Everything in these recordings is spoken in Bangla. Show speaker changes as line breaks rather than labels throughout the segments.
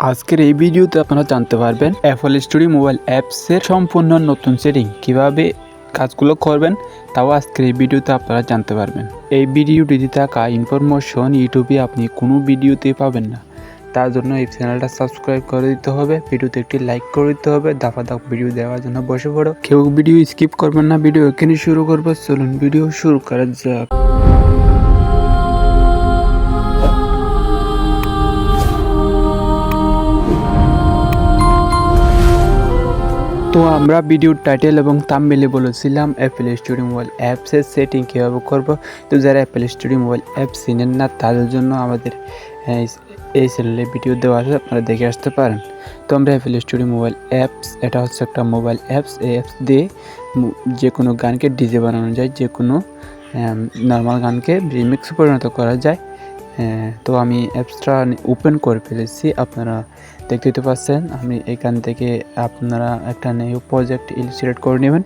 আজকের এই ভিডিওতে আপনারা জানতে পারবেন অ্যাপল স্টোরি মোবাইল অ্যাপসের সম্পূর্ণ নতুন সেটিং কীভাবে কাজগুলো করবেন, তাও আজকের এই ভিডিওতে আপনারা জানতে পারবেন। এই ভিডিওটিতে থাকা ইনফরমেশন ইউটিউবে আপনি কোনো ভিডিওতে পাবেন না। তার জন্য এই চ্যানেলটা সাবস্ক্রাইব করে দিতে হবে, ভিডিওতে একটি লাইক করে দিতে হবে দাফা দাফ ভিডিও দেওয়ার জন্য বসে পড়ো। কেউ ভিডিও স্কিপ করবেন না ভিডিও এখানে শুরু করব। চলুন ভিডিও শুরু করা যাক। তো আমরা ভিডিওর টাইটেল এবং থাম্বনেলে বলেছিলাম অ্যাপেল স্টোরি মোবাইল অ্যাপসের সেটিং কীভাবে করব? তো যারা অ্যাপেল স্টোরি মোবাইল অ্যাপ চিনেন না, তাদের জন্য আমাদের, এই চ্যানেলে ভিডিও দেওয়া আছে, আপনারা দেখে আসতে পারেন। তো আমরা অ্যাপেল স্টোরি মোবাইল অ্যাপস এটা হচ্ছে একটা মোবাইল অ্যাপস এই অ্যাপস দিয়ে যে কোনো গানকে ডিজে বানানো যায়, যে কোনো নর্মাল গানকে রিমিক্স পরিণত করা যায়। তো আমি অ্যাপসটা ওপেন করে ফেলেছি, আপনারা দেখতে তো পাচ্ছেন। আমি এখান থেকে আপনারা একটা নিউ প্রজেক্ট সিলেক্ট করে নেবেন।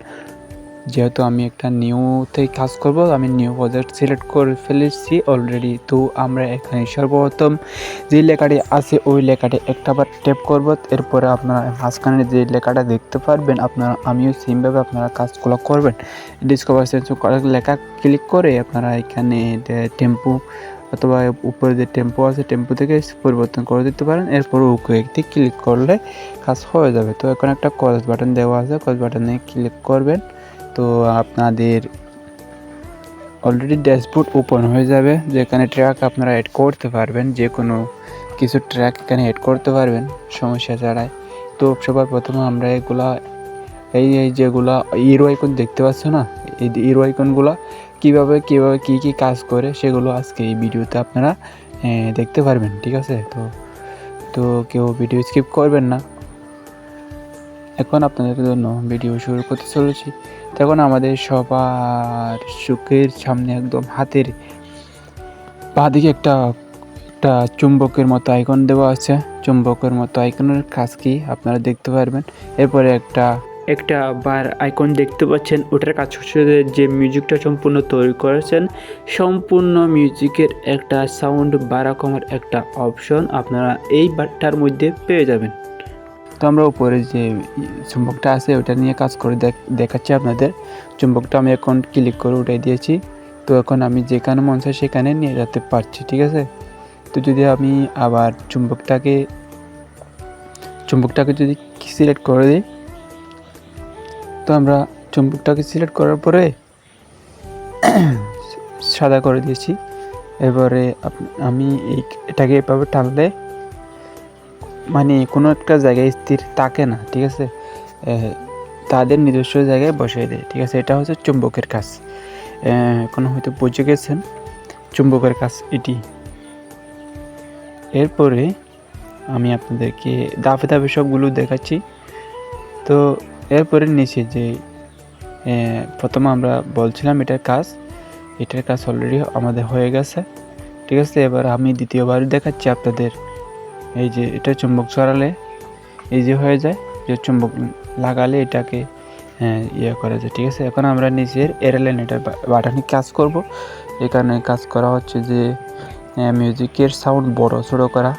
যেহেতু আমি একটা নিউতে কাজ করব, আমি নিউ প্রজেক্ট সিলেক্ট করে ফেলেছি অলরেডি তো আমরা এখানে সর্বপ্রথম যে লেখাটি আছে, ওই লেখাটি একটাবার ট্যাপ করব। এরপরে আপনারা মাঝখানে যে লেখাটা দেখতে পারবেন, আপনারা আমিও সেমভাবে আপনারা কাজগুলো করবেন। ডিসকভার সেন্স লেখা ক্লিক করে আপনারা এখানে টেম্পো অথবা উপরে যে টেম্পো আছে টেম্পো থেকে পরিবর্তন করে দিতে পারেন। এরপর ওকে একটি ক্লিক করলে কাজ হয়ে যাবে। তো এখন একটা কজ বাটন দেওয়া আছে। কজ বাটনে ক্লিক করবেন। তো আপনাদের অলরেডি ড্যাশবোর্ড ওপেন হয়ে যাবে। যেখানে ট্র্যাক আপনারা অ্যাড করতে পারবেন। যে কোনো কিছু ট্র্যাক এখানে অ্যাড করতে পারবেন। সমস্যা ছাড়াই। তো সবার প্রথমে আমরা এগুলা, এই এই যেগুলা ইরো আইকন দেখতে পাচ্ছ না? এই ইরো আইকনগুলো কীভাবে কীভাবে কী কী কাজ করে, সেগুলো আজকে এই ভিডিওতে আপনারা দেখতে পারবেন, ঠিক আছে? তো তো কেউ ভিডিও স্কিপ করবেন না। এখন আপনাদের জন্য ভিডিও শুরু করতে চলেছি। তখন আমাদের সবার চোখের সামনে একদম হাতের বাঁদিকে একটা একটা চুম্বকের মতো আইকন দেওয়া আছে। চুম্বকের মতো আইকনের কাজ কি আপনারা দেখতে পারবেন। এরপরে একটা একটা বার আইকন দেখতে পাচ্ছেন। ওটার কাজ হচ্ছে যে মিউজিকটা সম্পূর্ণ তৈরি করেছেন, সম্পূর্ণ মিউজিকের একটা সাউন্ড বাড়া কমার একটা অপশন আপনারা এই বারটার মধ্যে পেয়ে যাবেন। তো আমরা উপরে যে চুম্বকটা আছে, ওটা নিয়ে কাজ করে দেখ- দেখাচ্ছি আপনাদের। চুম্বকটা আমি এখন ক্লিক করে উঠাই দিয়েছি। তো এখন আমি যেখানে মন চায় সেখানে নিয়ে যেতে পারছি, ঠিক আছে? তো যদি আমি আবার চুম্বকটাকে চুম্বকটাকে যদি সিলেক্ট করে দিই তো আমরা চুম্বকটাকে সিলেক্ট করার পরে সাদা করে দিয়েছি। এবারে আমি এই এটাকে এভাবে টানলে মানে কোনো একটা জায়গায় স্থির থাকে না, ঠিক আছে? তাদের নিজস্ব জায়গায় বসিয়ে দেয়, ঠিক আছে? এটা হচ্ছে চুম্বকের কাজ। এখন হয়তো বুঝে গেছেন চুম্বকের কাজ এটি। এরপরে আমি আপনাদেরকে দাফে দাফে সবগুলো দেখাচ্ছি। তো এরপরে নিচে যে প্রথমে আমরা বলছিলাম এটার কাজ এটার কাজ অলরেডি আমাদের হয়ে গেছে। ঠিক আছে, এবার আমি দ্বিতীয়বার দেখাচ্ছি আপনাদের, এই যে এটা চুম্বক ছড়ালে এই যে হয়ে যায়, যে চুম্বক লাগালে এটাকে ইয়ে করা যায়। ঠিক আছে, এখন আমরা নিচের এয়ারলাইন এটার বাটনে কাজ করব। এখানে কাজ করা হচ্ছে যে মিউজিকের সাউন্ড বড় ছোটো করা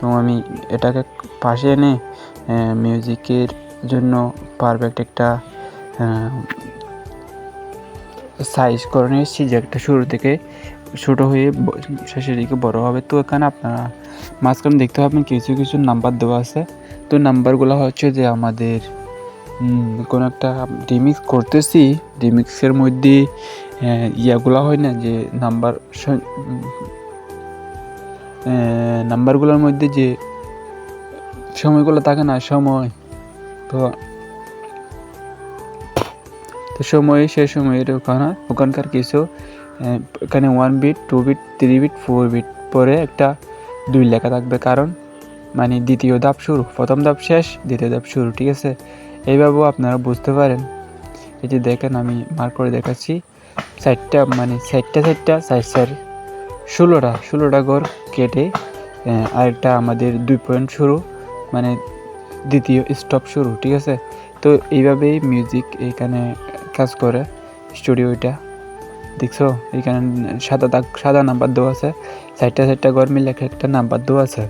এবং আমি এটাকে পাশে এনে মিউজিকের জন্য পারফেক্ট একটা সাইজ করে নিয়েছি, যে একটা শুরু থেকে ছোটো হয়ে শেষের দিকে বড় হবে। তো এখানে আপনারা মাঝখানে দেখতে পাবেন কিছু কিছু নাম্বার দেওয়া আছে। তো নাম্বারগুলো হচ্ছে যে আমাদের কোনো একটা রিমিক্স করতেছি। রিমিক্সের মধ্যে ইয়াগুলো হয় না যে নাম্বার নাম্বারগুলোর মধ্যে যে সময়গুলো থাকে না, সময় তো তো সময়ে সে সময়ের ওখানে, ওখানকার কিছু এখানে one beat two beat three beat four beat পরে একটা দুই লেখা থাকবে। কারণ মানে দ্বিতীয় ধাপ শুরু, প্রথম ধাপ শেষ, দ্বিতীয় ধাপ শুরু, ঠিক আছে? এইভাবেও আপনারা বুঝতে পারেন। এই যে দেখেন, আমি মার্ক করে দেখাচ্ছি। চারটা মানে চারটা চারটা, চার চার, ষোলোটা ষোলোটা ঘর কেটে আরেকটা আমাদের দুই পয়েন্ট শুরু মানে দ্বিতীয় স্টপ শুরু, ঠিক আছে? তো এইভাবেই মিউজিক এখানে কাজ করে স্টুডিওটা দেখছ? এখানে সাদা দাগ, সাদা নাম্বার দেওয়া আছে। চারটা চারটা ঘর মিলে এক একটা নাম্বার দেওয়া আছে।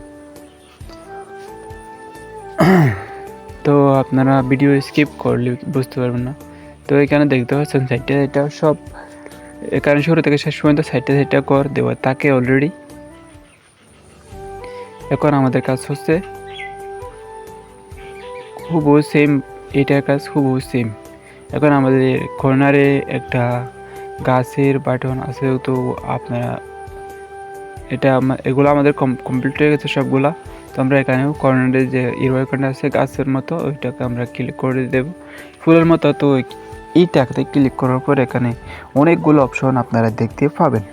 তো আপনারা ভিডিও স্কিপ করলে বুঝতে পারবেন না। তো এখানে দেখতে পাচ্ছেন সাইডটা এটা সব এখানে শুরু থেকে শেষ পর্যন্ত সাইডটা সাইডটা কর দেওয়া তাকে অলরেডি এখন আমাদের কাজ হচ্ছে হুবহু সেম এটার কাজ হুবহু সেম এখন আমাদের কর্নারে একটা গাছের বাটন আছে, তো আপনারা এটা এগুলো আমাদের কমপ্লিট হয়ে গেছে সবগুলা। তো আমরা এখানেও কর্নারে যে ইরো আইকনটা আছে গাছের মতো, ওইটাকে আমরা ক্লিক করে দেব। ফুলের মতো, তো এইটাকে ক্লিক করার পর এখানে অনেকগুলো অপশন আপনারা দেখতে পাবেন।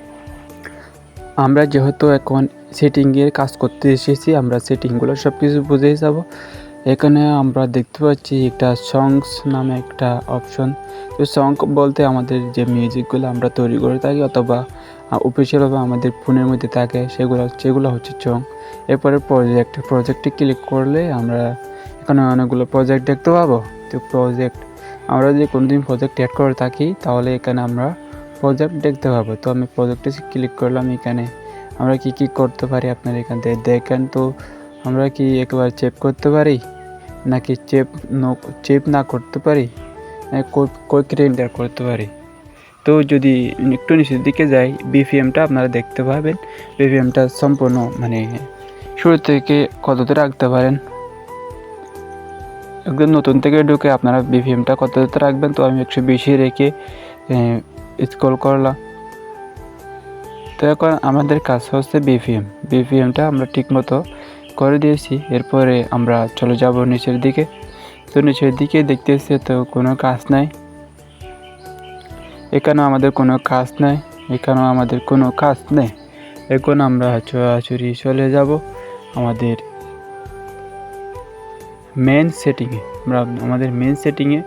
আমরা যেহেতু এখন সেটিংয়ের কাজ করতে এসেছি, আমরা সেটিংগুলো সব কিছু বুঝে যাব। এখানে আমরা দেখতে পাচ্ছি একটা সংস নামে একটা অপশন তো সং বলতে আমাদের যে মিউজিকগুলো আমরা তৈরি করে থাকি অথবা অফিসিয়ালভাবে আমাদের ফোনের মধ্যে থাকে, সেগুলো সেগুলো হচ্ছে চং এরপরে প্রজেক্ট প্রজেক্টে ক্লিক করলে আমরা এখানে অনেকগুলো প্রজেক্ট দেখতে পাবো। তো প্রজেক্ট আমরা যদি কোনোদিন প্রজেক্ট অ্যাড করে থাকি, তাহলে এখানে আমরা প্রজেক্ট দেখতে পাবো। তো আমি প্রজেক্টে ক্লিক করলাম এখানে। আমরা কি কি করতে পারি আপনারা এখান থেকে দেখেন। তো আমরা কি একবার চেপ করতে পারি? নাকি চেপ চেপ না করতে পারি? কুইক রেন্ডার করতে পারি। তো যদি একটু নিচের দিকে যাই বিপিএমটা আপনারা দেখতে পাবেন। বিপিএমটা সম্পূর্ণ মানে শুরু থেকে কততে রাখতে পারেন? একদম নতুন থেকে ঢুকে আপনারা বিপিএমটা কততে রাখবেন? তো আমি একশো বেশি রেখে স্কল করলাম। তো এখন আমাদের কাজ হচ্ছে বিপিএম বিপিএমটা আমরা ঠিকমতো করে দিয়েছি। এরপরে আমরা চলে যাব নিচের দিকে। তো নিচের দিকে দেখতেছি তো কোনো কাজ নাই। এখানেও আমাদের কোনো কাজ নাই। এখানেও আমাদের কোনো কাজ নেই। এখন আমরা চোরাচুরি চলে যাব আমাদের মেন সেটিংয়ে আমরা আমাদের মেন সেটিংয়ে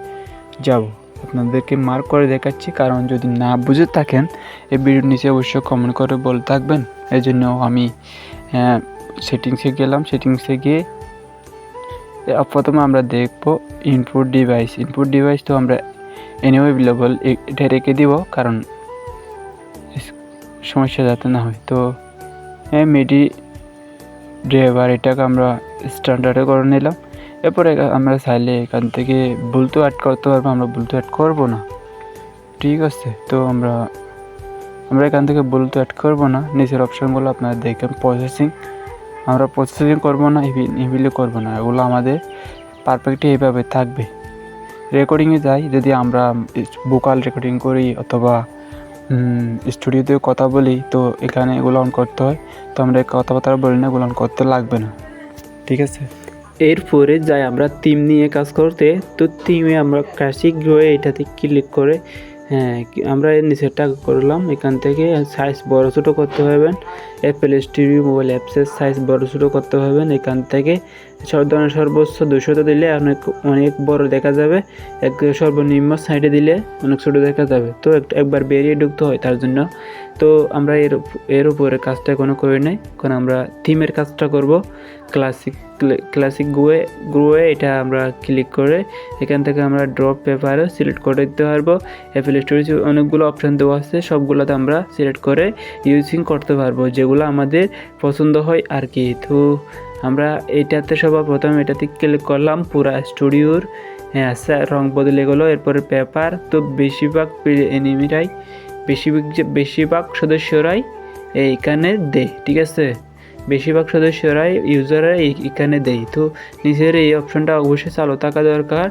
যাব। আপনাদেরকে মার্ক করে দেখাচ্ছি, কারণ যদি না বুঝে থাকেন, এই ভিডিওর নিচে অবশ্যই কমেন্ট করে বলে থাকবেন। এই জন্য আমি সেটিংসে গেলাম সেটিংসে গিয়ে প্রথমে আমরা দেখব ইনপুট ডিভাইস ইনপুট ডিভাইস তো আমরা এনিও অ্যাভেলেবল এটা রেখে দিব কারণ সমস্যা যাতে না হয়। তো হ্যাঁ মিডি ড্রাইভার এটাকে আমরা স্ট্যান্ডার্ডে করে নিলাম। এরপরে আমরা চাইলে এখান থেকে বুলতো অ্যাড করতে পারব, আমরা বুলতো অ্যাড করব না। ঠিক আছে, তো আমরা আমরা এখান থেকে বুলতো অ্যাড করব না। নিচের অপশানগুলো আপনারা দেখেন প্রসেসিং আমরা প্রসেসিং করব না ইভিলে করব না। এগুলো আমাদের পারফেক্টলি এইভাবে থাকবে। রেকর্ডিংয়ে যাই, যদি আমরা ভোকাল রেকর্ডিং করি অথবা স্টুডিওতে কথা বলি, তো এখানে এগুলো অন করতে হয়। তো আমরা কথাবার্তা বলি না, এগুলো অন করতে লাগবে না। ঠিক আছে? এরপরে যাই আমরা থিম নিয়ে কাজ করতে। তো থিমে আমরা ক্লাসিক হয়ে এটাতে ক্লিক করে হ্যাঁ আমরা এর নিচেরটা করলাম। এখান থেকে সাইজ বড় ছোটো করতে পারবেন অ্যাপেল স্টুডিও মোবাইল অ্যাপসের সাইজ বড় ছোটো করতে পারবেন এখান থেকে সব ধরনের সর্বোচ্চ দুশোতে দিলে অনেক অনেক বড় দেখা যাবে। এক সর্বনিম্ন সাইডে দিলে অনেক ছোটো দেখা যাবে। তো এক- একবার বেরিয়ে ঢুকতে হয় তার জন্য। তো আমরা এর এর উপরে কাজটা এখনও করে নাই। এখন আমরা থিমের কাজটা করব। ক্লাসিক ক্লাসিক গুয়ে গ্রুয়ে এটা আমরা ক্লিক করে এখান থেকে আমরা ড্রপ পেপারও সিলেক্ট করে দিতে পারব। অ্যাপেল স্টোরেজে অনেকগুলো অপশান দেওয়া আছে, সবগুলোতে আমরা সিলেক্ট করে ইউজিং করতে পারব, যেগুলো আমাদের পছন্দ হয় আর কি। তো আমরা এটাতে সবার প্রথমে এটাতে ক্লিক করলাম, পুরা স্টুডিওর হ্যাঁ আচ্ছা রং বদলে গেলো, এরপরে পেপার তো বেশিরভাগ এনিমিরাই বেশিরভাগ বেশিরভাগ সদস্যরাই এইখানে দেয় ঠিক আছে? বেশিরভাগ সদস্যরাই ইউজাররা এখানে দেয়। তো নিচের এই অপশনটা অবশ্যই চালু থাকা দরকার।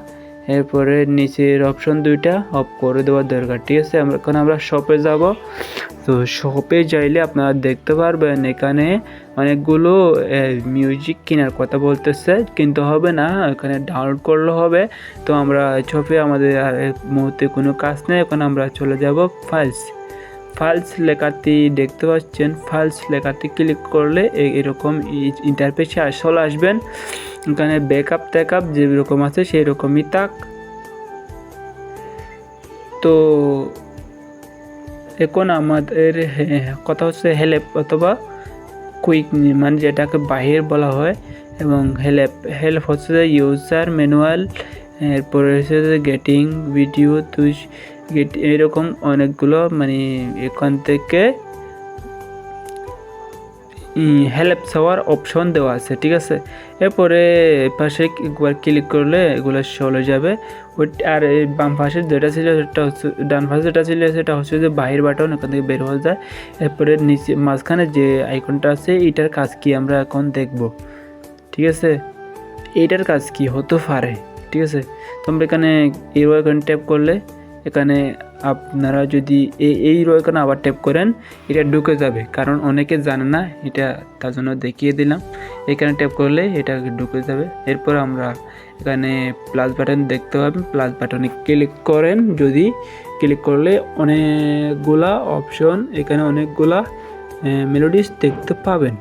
এরপরে নিচের অপশন দুইটা অফ করে দেওয়ার দরকার। ঠিক আছে? আমরা এখন আমরা শপে যাব। তো শপে যাইলে আপনারা দেখতে পারবেন এখানে অনেকগুলো মিউজিক কেনার কথা বলতেছে। কিন্তু হবে না, এখানে ডাউনলোড করলে হবে। তো আমরা শপে আমাদের মুহূর্তে কোনো কাজ নেই। এখন আমরা চলে যাব ফাইলস ফাইলস লেখাটি দেখতে পাচ্ছেন। ফাইলস লেখাটি ক্লিক করলে এরকম ইন্টারফেসে চলে আসবেন। এখানে ব্যাকআপ ট্যাকআপ যেরকম আছে সেই রকমই থাক। তো এখন আমাদের কথা হচ্ছে হেল্প অথবা কুইক মানে যেটাকে বাহির বলা হয় এবং হেল্প হেল্প হচ্ছে ইউজার ম্যানুয়াল এরপরে হচ্ছে গেটিং ভিডিও তুই গেট, এরকম অনেকগুলো মানে এখান থেকে হেল্প চাওয়ার অপশন দেওয়া আছে, ঠিক আছে? এরপরে পাশে একবার ক্লিক করলে এগুলো চলে যাবে। আর এই বাম পাশে যেটা ছিল সেটা হচ্ছে, ডান পাশে যেটা ছিল সেটা হচ্ছে যে বাহির বাটন ওখান থেকে বের হয়ে যায়। এরপরে নিচে, মাঝখানে যে আইকনটা আছে, এটার কাজ কি আমরা এখন দেখব, ঠিক আছে? এইটার কাজ কি? হতে পারে, ঠিক আছে? তোমরা এখানে এই আইকন ট্যাপ করলে এখানে আপনারা যদি এই এই আইকনে আবার ট্যাপ করেন, এটা ঢুকে যাবে। কারণ অনেকে জানে না, এটা তার জন্য দেখিয়ে দিলাম। এখানে ট্যাপ করলে এটা ঢুকে যাবে। এরপর আমরা এখানে প্লাস বাটন দেখতে পাবেন। প্লাস বাটনে ক্লিক করেন। যদি ক্লিক করলে অনেকগুলা অপশন এখানে অনেকগুলা মেলোডিস দেখতে পাবেন।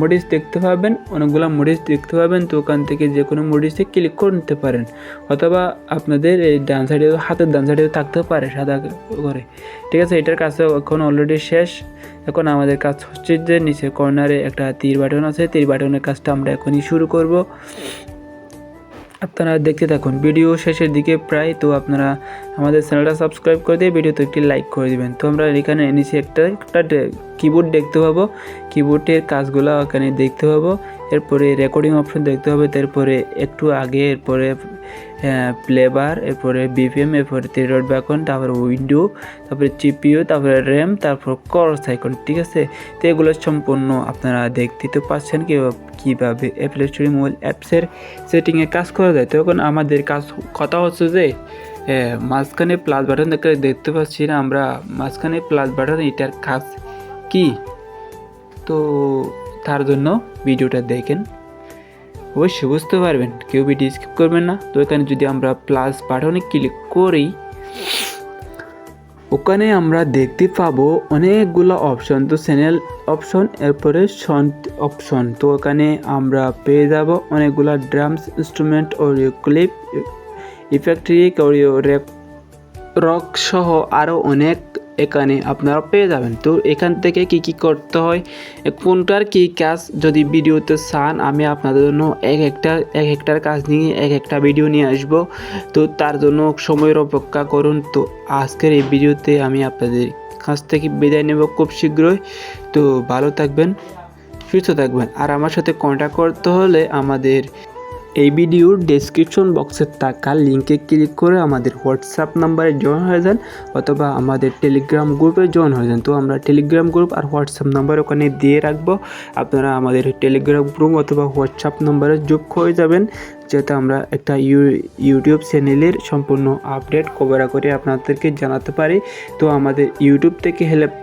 মডিস দেখতে পাবেন, অনেকগুলো মডিস দেখতে পাবেন, তো ওখান থেকে যে কোনো মডিসে ক্লিক করে নিতে পারেন। অথবা আপনাদের এই ডান সাইডে হাতের ডান সাইডেও থাকতে পারে সাদা করে। ঠিক আছে, এটার কাজ এখন অলরেডি শেষ। এখন আমাদের কাজ হচ্ছে যে নিচে কর্নারে একটা তীর বাটন আছে, তীর বাটনের কাজটা আমরা এখনই শুরু করব। আপনারা দেখতে থাকুন। ভিডিও শেষের দিকে প্রায়, তো আপনারা আমাদের চ্যানেলটা সাবস্ক্রাইব করে দিয়ে ভিডিওতে একটি লাইক করে দেবেন। তো আমরা এখানে নিচে একটা একটা কিবোর্ড দেখতে পাবো। কিবোর্ডের কাজগুলো এখানে দেখতে পাবো। এরপরে রেকর্ডিং অপশন দেখতে হবে। তারপরে একটু আগে, এরপরে প্লেবার এরপরে বিপিএম এরপরে থিরড ব্যাকন তারপরে উইন্ডো তারপরে চিপিও তারপরে র্যাম তারপর করস আইকন ঠিক আছে? তো এগুলো সম্পূর্ণ আপনারা দেখতে তো পাচ্ছেন কীভাবে অ্যাপল স্টোরি মোবাইল অ্যাপসের সেটিংয়ে কাজ করা যায়। তো এখন আমাদের কাজ, কথা হচ্ছে যে মাঝখানে প্লাস বাটন দেখতে পাচ্ছি না, আমরা মাঝখানে প্লাস বাটন এটার কাজ কি? তো তার জন্য ভিডিওটা দেখেন। অবশ্যই বুঝতে পারবেন, কেউ ভিডিও স্কিপ করবেন না। তো এখানে যদি আমরা প্লাস বাটনে ক্লিক করি, ওখানে আমরা দেখতে পাবো অনেকগুলো অপশন তো চ্যানেল অপশন এরপরে অপশন তো ওখানে আমরা পেয়ে যাব অনেকগুলো drums instrument audio clip electric audio rake rock সহ আরও অনেক এখানে আপনারা পেয়ে যাবেন। তো এখান থেকে কি কি করতে হয়? কোনটার কি কাজ? যদি ভিডিওতে চান, আমি আপনাদের জন্য এক একটা, এক একটার কাজ নিয়ে এক একটা ভিডিও নিয়ে আসব। তো তার জন্য সময়ের অপেক্ষা করুন। তো আজকের এই ভিডিওতে আমি আপনাদের কাছ থেকে বিদায় নেব খুব শীঘ্রই। তো ভালো থাকবেন, সুস্থ থাকবেন। আর আমার সাথে কন্ট্যাক্ট করতে হলে আমাদের এই ভিডিওর ডেসক্রিপশন বক্সে থাকা লিঙ্কে ক্লিক করে আমাদের হোয়াটসঅ্যাপ নাম্বারে জয়েন হয়ে যান অথবা আমাদের টেলিগ্রাম গ্রুপে জয়েন হয়ে যান। তো আমরা টেলিগ্রাম গ্রুপ আর হোয়াটসঅ্যাপ নাম্বার ওখানে দিয়ে রাখব। আপনারা আমাদের টেলিগ্রাম গ্রুপ অথবা হোয়াটসঅ্যাপ নাম্বারে যোগ হয়ে যাবেন যাতে আমরা একটা ইউ ইউটিউব চ্যানেলের সম্পূর্ণ আপডেট করে আপনাদেরকে জানাতে পারি। তো আমাদের ইউটিউব থেকে হেল্প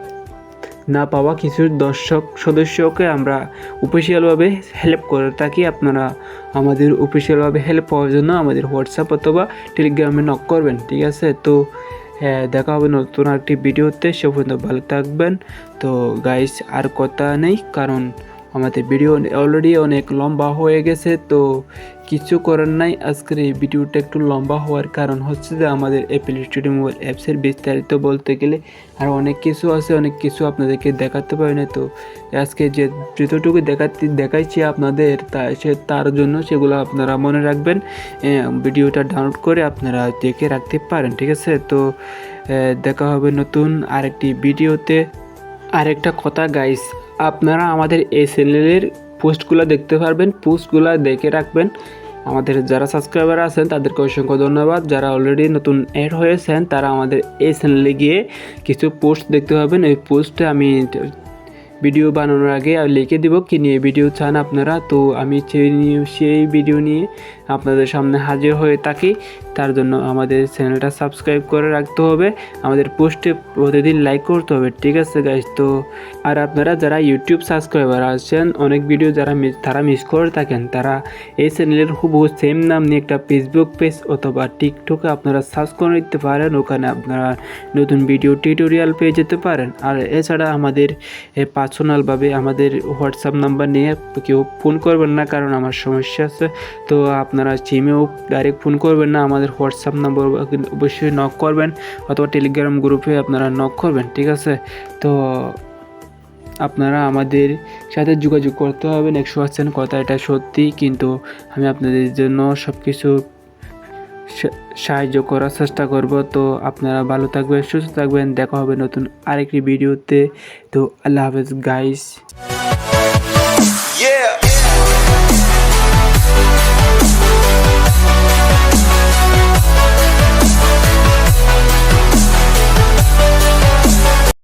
না পাওয়া কিছু দর্শক সদস্যকে আমরা অফিসিয়ালভাবে হেল্প করে থাকি। আপনারা আমাদের অফিসিয়ালভাবে হেল্প পাওয়ার জন্য আমাদের হোয়াটসঅ্যাপ অথবা টেলিগ্রামে নক করবেন, ঠিক আছে? তো দেখা হবে নতুন একটি ভিডিওতে সে পর্যন্ত ভালো থাকবেন। তো গাইস আর কথা নেই, কারণ আমাদের ভিডিও অলরেডি অনেক লম্বা হয়ে গেছে, তো কিছু করার নাই। আজকের এই ভিডিওটা একটু লম্বা হওয়ার কারণ হচ্ছে যে আমাদের অ্যাপেল স্টুডিও মোবাইল অ্যাপসের বিস্তারিত বলতে গেলে আর অনেক কিছু আছে, অনেক কিছু আপনাদেরকে দেখাতে পারি না। তো আজকে যে যতটুকু দেখাতে, দেখাইছি আপনাদের, তা সে, তার জন্য সেগুলো আপনারা মনে রাখবেন। ভিডিওটা ডাউনলোড করে আপনারা দেখে রাখতে পারেন, ঠিক আছে? তো দেখা হবে নতুন আরেকটি ভিডিওতে। আরেকটা কথা গাইস আপনারা আমাদের এই চ্যানেলের পোস্টগুলো দেখতে পারবেন, পোস্টগুলো দেখে রাখবেন। আমাদের যারা সাবস্ক্রাইবার আছেন, তাদেরকে অসংখ্য ধন্যবাদ। যারা অলরেডি নতুন অ্যাড হয়েছেন, তারা আমাদের এই চ্যানেলে গিয়ে কিছু পোস্ট দেখতে পাবেন। এই পোস্টে আমি ভিডিও বানানোর আগে লিখে দিব, কি নিয়ে ভিডিও চান আপনারা। তো আমি সেই ভিডিও নিয়ে আপনাদের সামনে হাজির হয়ে থাকি। তার জন্য আমাদের চ্যানেলটা সাবস্ক্রাইব করে রাখতে হবে। আমাদের পোস্টে প্রতিদিন লাইক করতে হবে, ঠিক আছে গাইজ তো আর আপনারা যারা ইউটিউব সাবস্ক্রাইবার আছেন, অনেক ভিডিও যারা তারা মিস করে থাকেন, তারা এই চ্যানেলের হুবহু সেম নাম নিয়ে একটা ফেসবুক পেজ অথবা টিকটকে আপনারা সার্চ করে নিতে পারেন। ওখানে আপনারা নতুন ভিডিও টিউটোরিয়াল পেয়ে যেতে পারেন। আর এছাড়া আমাদের পার্সোনালভাবে আমাদের হোয়াটসঅ্যাপ নাম্বার নিয়ে কেউ ফোন করবেন না, কারণ আমার সমস্যা আছে। তো আপনারা জিমেও ডাইরেক্ট ফোন করবেন না, আমাদের হোয়াটসঅ্যাপ নাম্বার অবশ্যই নক করবেন অথবা টেলিগ্রাম গ্রুপে আপনারা নক করবেন, ঠিক আছে? তো আপনারা আমাদের সাথে যোগাযোগ করতে হবেন একশো পার্সেন্ট কথা এটা সত্যি, কিন্তু আমি আপনাদের জন্য সব কিছু সাহায্য করার চেষ্টা করব। তো আপনারা ভালো থাকবেন, সুস্থ থাকবেন, দেখা হবে নতুন আরেকটি ভিডিওতে তো। আল্লাহ হাফেজ গাইস.